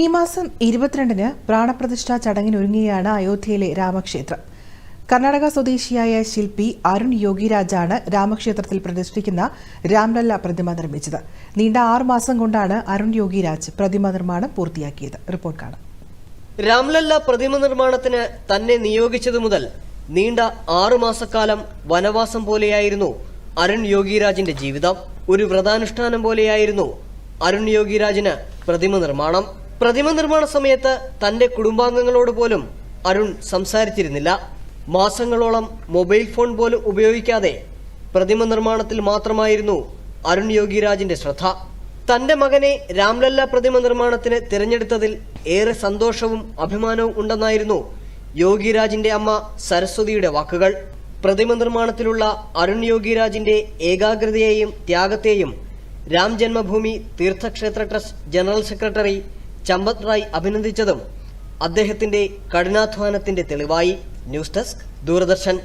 ഈ മാസം ഇരുപത്തിരണ്ടിന് പ്രാണപ്രതിഷ്ഠാ ചടങ്ങിനൊരുങ്ങിയാണ് അയോധ്യയിലെ രാമക്ഷേത്രം. കർണാടക സ്വദേശിയായ ശില്പി അരുൺ യോഗിരാജാണ് രാമക്ഷേത്രത്തിൽ പ്രതിഷ്ഠിക്കുന്ന രാംലല്ല പ്രതിമ നിർമ്മിച്ചത്. നീണ്ട ആറു മാസം കൊണ്ടാണ് അരുൺ യോഗിരാജ് പ്രതിമ നിർമ്മാണം പൂർത്തിയാക്കിയത്. റിപ്പോർട്ട് കാണാം. രാംലല്ല പ്രതിമ നിർമ്മാണത്തിന് തന്നെ നിയോഗിച്ചതു മുതൽ നീണ്ട ആറു മാസക്കാലം വനവാസം പോലെയായിരുന്നു അരുൺ യോഗിരാജിന്റെ ജീവിതം. ഒരു വ്രതാനുഷ്ഠാനം പോലെയായിരുന്നു അരുൺ യോഗിരാജിന് പ്രതിമ നിർമ്മാണം. പ്രതിമ നിർമ്മാണ സമയത്ത് തന്റെ കുടുംബാംഗങ്ങളോട് പോലും അരുൺ സംസാരിച്ചിരുന്നില്ല. മാസങ്ങളോളം മൊബൈൽ ഫോൺ പോലും ഉപയോഗിക്കാതെ പ്രതിമ നിർമ്മാണത്തിൽ മാത്രമായിരുന്നു അരുൺ യോഗിരാജിന്റെ ശ്രദ്ധ. തന്റെ മകനെ രാംലല്ല പ്രതിമ നിർമ്മാണത്തിന് തിരഞ്ഞെടുത്തതിൽ ഏറെ സന്തോഷവും അഭിമാനവും ഉണ്ടെന്നായിരുന്നു യോഗിരാജിന്റെ അമ്മ സരസ്വതിയുടെ വാക്കുകൾ. പ്രതിമ നിർമ്മാണത്തിലുള്ള അരുൺ യോഗിരാജിന്റെ ഏകാഗ്രതയെയും ത്യാഗത്തെയും Ram Janmabhoomi Teerthkshetra trust general secretary Champat Rai അഭിനന്ദിച്ചതും അദ്ദേഹത്തിന്റെ കഠിനാധ്വാനത്തിന്റെ തെളിവായി ന്യൂസ് ഡെസ്ക് ദൂരദർശൻ